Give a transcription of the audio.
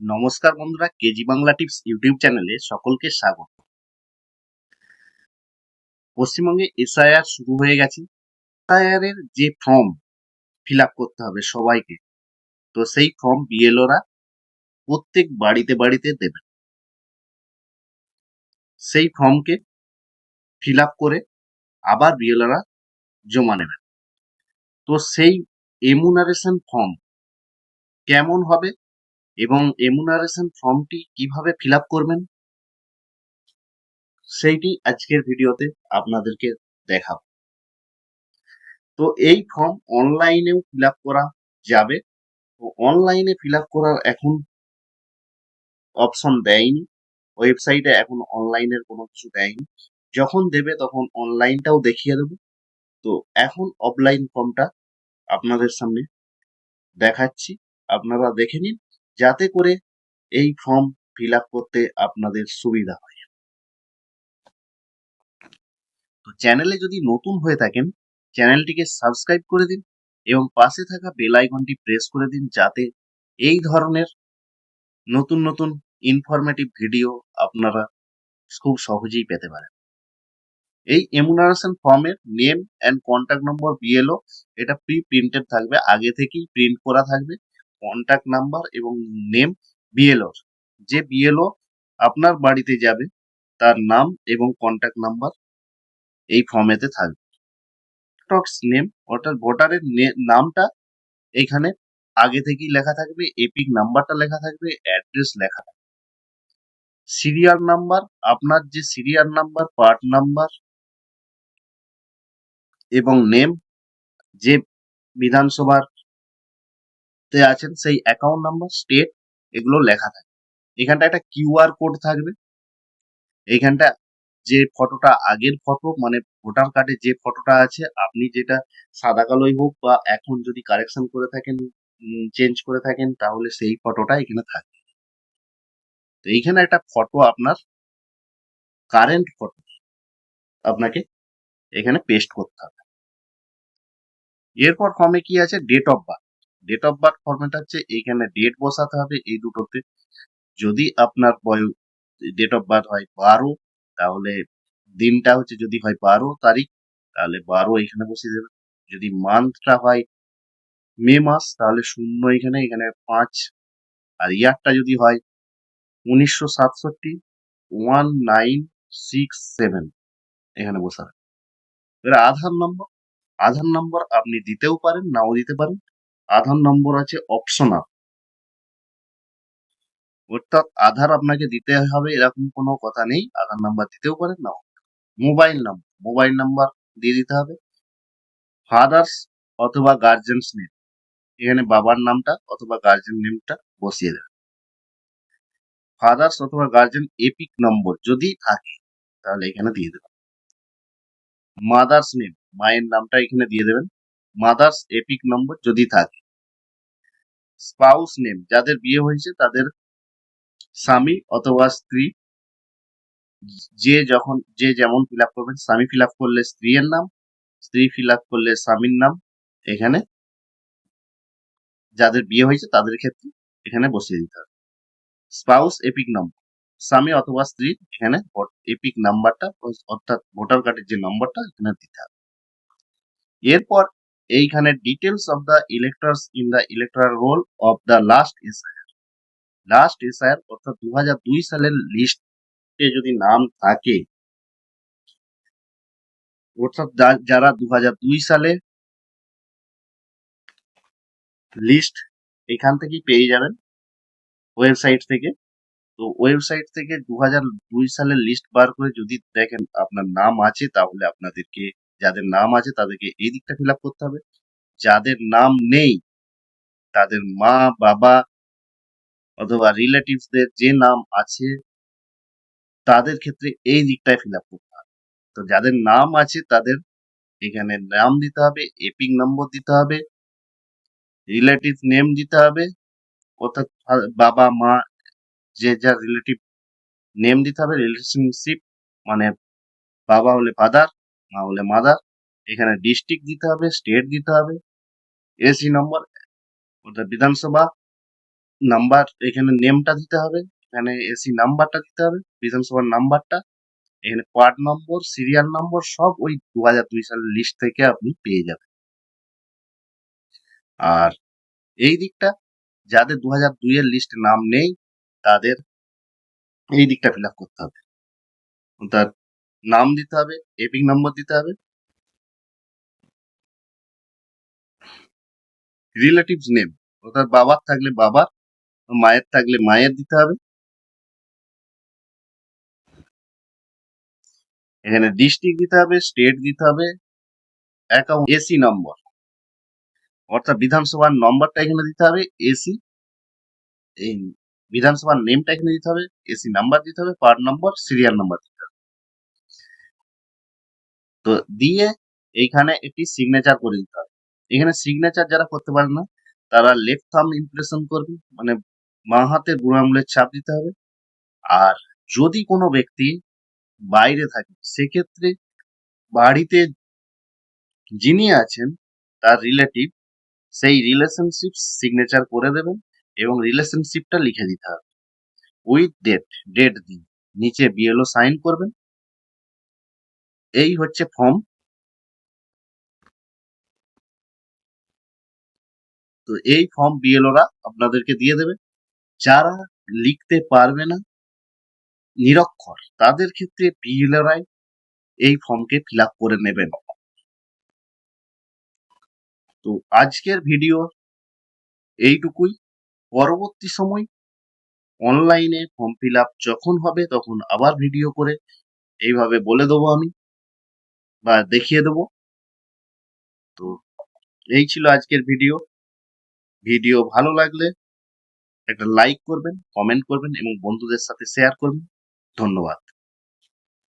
নমস্কার বন্ধুরা, KG Bangla tips YouTube চ্যানেলে সকলকে স্বাগত। পশ্চিমবঙ্গে এসআইআর শুরু হয়ে গেছে। এসআইআর এর যে ফর্ম ফিল করতে হবে সবাইকে, তো সেই ফর্ম বিএলওরা প্রত্যেক বাড়িতে বাড়িতে দেবে। সেই ফর্মকে ফিল করে আবার বিএলওরা জমা নেবেন তো সেই এমুনারেশন ফর্ম কেমন হবে? এবং এমুনারেশন ফর্মটি কীভাবে ফিল করবেন, সেইটি আজকের ভিডিওতে আপনাদেরকে দেখাবো। তো এই ফর্ম অনলাইনেও ফিল করা যাবে। তো অনলাইনে ফিল করার এখন অপশন দেয়নি। ওয়েবসাইটে এখন অনলাইনের কোনো কিছু দেয়নি। যখন দেবে তখন অনলাইনটাও দেখিয়ে দেবো। তো এখন অফলাইন ফর্মটা আপনাদের সামনে দেখাচ্ছি। আপনারা দেখে নিন যাতে করে এই ফর্ম ফিল করতে আপনাদের সুবিধা হয়। তো চ্যানেলে যদি নতুন হয়ে থাকেন চ্যানেলটিকে সাবস্ক্রাইব করে দিন এবং পাশে থাকা বেল আইকনটি প্রেস করে দিন যাতে এই ধরনের নতুন নতুন ইনফরমেটিভ ভিডিও আপনারা খুব সহজেই পেতে পারেন। এই এমুনারেশন ফর্মের name and contact number BLO এটা প্রি প্রিন্টেড থাকবে, আগে থেকেই প্রিন্ট করা থাকবে। কন্ট্যাক্ট নাম্বার এবং নেম বিএলওর যে বিএলও আপনার বাড়িতে যাবে, তার নাম এবং কন্ট্যাক্ট নাম্বার এই ফর্মেতে থাকবে। টক্স নেম অর্থাৎ ভোটারের নামটা এখানে আগে থেকেই লেখা থাকবে, এপিক নাম্বারটা লেখা থাকবে অ্যাড্রেস লেখা থাকবে। সিরিয়াল নাম্বার আপনার যে সিরিয়াল নাম্বার পার্ট নাম্বার এবং নেম যে বিধানসভার তে আছেন সেই অ্যাকাউন্ট নাম্বার স্টেট এগুলো লেখা থাকে। এখানটা একটা কিউআর কোড থাকবে। এইখানটা যে ফটোটা আগের ফটো মানে ভোটার কার্ডে যে ফটোটা আছে, আপনি যেটা সাদা কালোই হোক বা এখন যদি কারেকশন করে থাকেন চেঞ্জ করে থাকেন, তাহলে সেই ফটোটা এখানে থাকবে। তো এইখানে একটা ফটো আপনার কারেন্ট ফটো আপনাকে এখানে পেস্ট করতে হবে। এরপর ফর্মে কি আছে? Date of birth date of birth format হচ্ছে এইখানে ডেট বসাতে হবে এই দুটোতে। যদি আপনার বয়স ডেট অফ বার্থ হয় বারো, তাহলে দিনটা হচ্ছে যদি হয় বারো তারিখ, তাহলে বারো এখানে বসিয়ে দেবেন। যদি মান্থটা হয় মে মাস, তাহলে শূন্য এখানে এখানে পাঁচ। আর ইয়ারটা যদি হয় উনিশশো সাতষট্টি ওয়ান নাইন সিক্স সেভেন এখানে বসাবেন। এবার আধার নম্বর আধার নম্বর আপনি দিতেও পারেন, নাও দিতে পারেন। আধার নম্বর আছে অপশনাল অর্থাৎ আধার আপনাকে দিতে হবে, এরকম কোনো কথা নেই। আধার নাম্বার দিতেও পারেন, নাও। মোবাইল নাম্বার মোবাইল নাম্বার দিয়ে দিতে হবে। ফাদার্স অথবা গার্জেন্স নেম এখানে বাবার নামটা অথবা গার্জেন নেমটা বসিয়ে দেবেন। ফাদার্স অথবা গার্জেন এপিক নম্বর যদি থাকে, তাহলে এখানে দিয়ে দেবেন। মাদার্স নেম মায়ের নামটা এখানে দিয়ে দেবেন। মাদার্স এপিক নম্বর যদি থাকে। স্পাউস নেম, যাদের বিয়ে হয়েছে তাদের স্বামী অথবা স্ত্রী, যে যখন, যে যেমন ফিল আপ করবেন, স্বামী ফিল আপ করলে স্ত্রীর নাম, স্ত্রী ফিল আপ করলে স্বামীর নাম, এখানে যাদের বিয়ে হয়েছে তাদের ক্ষেত্রে এখানে বসিয়ে দিতে হবে। স্পাউস এপিক নম্বর, স্বামী অথবা স্ত্রী এখানে এপিক নাম্বারটা, অর্থাৎ ভোটার কার্ডের যে নম্বরটা এখানে দিতে হবে। এরপর এইখানে details of the electors in the electoral roll of the last SIR last SIR অর্থাৎ দু দুই সালের লিস্টে যদি নাম থাকে, অর্থাৎ যারা দু দুই সালে লিস্ট এখান থেকেই পেয়ে যাবেন ওয়েবসাইট থেকে। তো ওয়েবসাইট থেকে দু সালের লিস্ট বার করে যদি দেখেন আপনার নাম আছে, তাহলে আপনাদেরকে যাদের নাম আছে তাদেরকে এই দিকটা ফিল করতে হবে। যাদের নাম নেই, তাদের মা, বাবা অথবা রিলেটিভসদের যে নাম আছে, তাদের ক্ষেত্রে এই দিকটায় ফিল করতে হবে। তো যাদের নাম আছে তাদের এখানে নাম দিতে হবে এপিং নম্বর দিতে হবে রিলেটিভ নেম দিতে হবে, অর্থাৎ বাবা, মা, যে যার রিলেটিভ নেম দিতে হবে রিলেশনশিপ মানে বাবা হলে ফাদার মা হলে মাদার এখানে ডিস্ট্রিক্ট দিতে হবে স্টেট দিতে হবে এসি নম্বর অর্থাৎ বিধানসভা নাম্বার এখানে নেমটা দিতে হবে, এখানে এসি নাম্বারটা দিতে হবে বিধানসভার নাম্বারটা এখানে পার্ট নম্বর সিরিয়াল নম্বর সব ওই দু হাজার দুই সালের লিস্ট থেকে আপনি পেয়ে যাবেন। আর এই দিকটা, যাদের দু হাজার দুই এর লিস্টে নাম নেই, তাদের এই দিকটা ফিল করতে হবে। তার নাম দিতে হবে, এপিক নম্বর দিতে হবে। রিলেটিভস নেম অর্থাৎ বাবার থাকলে বাবার, মায়ের থাকলে মায়ের দিতে হবে। এখানে ডিস্ট্রিক্ট দিতে হবে স্টেট দিতে হবে অ্যাকাউন্ট এসি নম্বর অর্থাৎ বিধানসভার নম্বরটা এখানে দিতে হবে এসি এই বিধানসভার নেমটা এখানে দিতে হবে এসি নাম্বার দিতে হবে পার্ট নম্বর সিরিয়াল নাম্বার দিতে হবে। তো দিয়ে এইখানে একটি সিগনেচার করে দিতে হবে। এখানে সিগনেচার যারা করতে পারে না, তারা লেফট থাম ইমপ্রেশন করবে মানে বাঁ হাতের বুড়ো আঙুলের ছাপ দিতে হবে। আর যদি কোনো ব্যক্তি বাইরে থাকে, সেক্ষেত্রে বাড়িতে যিনি আছেন, তার রিলেটিভ সেই রিলেশনশিপ সিগনেচার করে দেবেন এবং রিলেশনশিপটা লিখে দিতে হবে। উইথ ডেট ডেট দিন। নিচে বিএলও সাইন করবেন। এই হচ্ছে ফর্ম। তো এই ফর্ম বিএলওরা আপনাদেরকে দিয়ে দেবে। যারা লিখতে পারবে না, নিরক্ষর, তাদের ক্ষেত্রে বিএলওরাই এই ফর্মকে ফিল করে নেবেন। তো আজকের ভিডিও এইটুকুই। পরবর্তী সময় অনলাইনে ফর্ম ফিল যখন হবে, তখন আবার ভিডিও করে এইভাবে বলে দেবো আমি। বা দেখিয়ে দেবো। তো এই ছিল আজকের ভিডিও। ভিডিও ভালো লাগলে একটা লাইক করবেন কমেন্ট করবেন এবং বন্ধুদের সাথে শেয়ার করবেন। ধন্যবাদ।